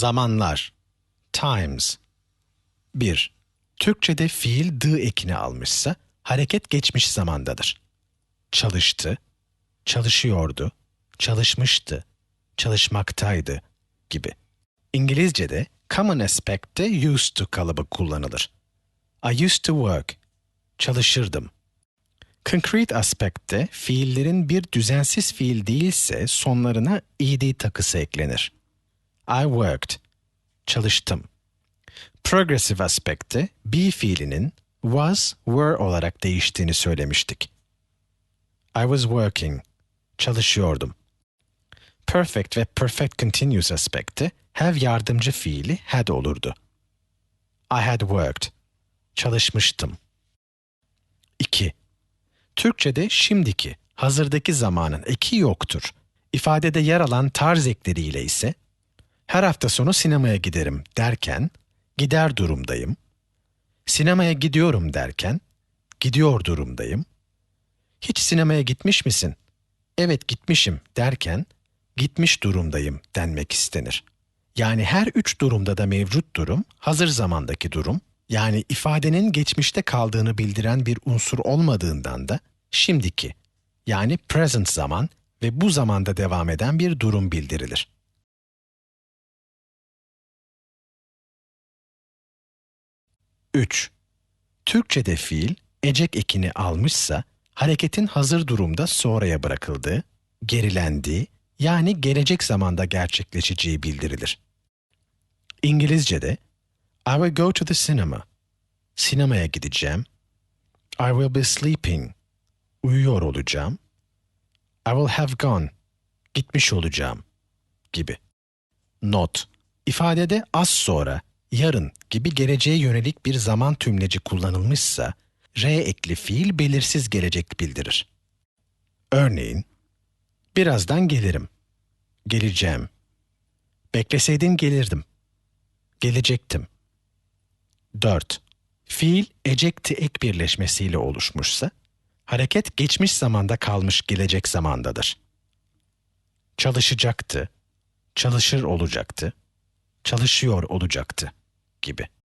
Zamanlar. Times. 1. Türkçede fiil dı ekini almışsa hareket geçmiş zamandadır. Çalıştı, çalışıyordu, çalışmıştı, çalışmaktaydı gibi. İngilizce'de common aspect'te used to kalıbı kullanılır. I used to work. Çalışırdım. Concrete aspekte fiillerin bir düzensiz fiil değilse sonlarına ed takısı eklenir. I worked. Çalıştım. Progressive aspekte be fiilinin was, were olarak değiştiğini söylemiştik. I was working. Çalışıyordum. Perfect ve perfect continuous aspekte have yardımcı fiili had olurdu. I had worked. Çalışmıştım. 2. Türkçede şimdiki, hazırdaki zamanın eki yoktur. İfadede yer alan tarz ekleriyle ise her hafta sonu sinemaya giderim derken gider durumdayım. Sinemaya gidiyorum derken gidiyor durumdayım. Hiç sinemaya gitmiş misin? Evet gitmişim derken gitmiş durumdayım denmek istenir. Yani her üç durumda da mevcut durum, hazır zamandaki durum, yani ifadenin geçmişte kaldığını bildiren bir unsur olmadığından da şimdiki, yani present zaman ve bu zamanda devam eden bir durum bildirilir. Üç. Türkçede fiil, ecek ekini almışsa, hareketin hazır durumda sonraya bırakıldığı, gerilendiği, yani gelecek zamanda gerçekleşeceği bildirilir. İngilizce'de I will go to the cinema. Sinemaya gideceğim. I will be sleeping. Uyuyor olacağım. I will have gone. Gitmiş olacağım gibi. Not. İfadede az sonra, yarın gibi geleceğe yönelik bir zaman tümleci kullanılmışsa, R ekli fiil belirsiz gelecek bildirir. Örneğin, birazdan gelirim, geleceğim, bekleseydin gelirdim, gelecektim. 4. Fiil ecekti ek birleşmesiyle oluşmuşsa, hareket geçmiş zamanda kalmış gelecek zamandadır. Çalışacaktı, çalışır olacaktı, çalışıyor olacaktı gibi.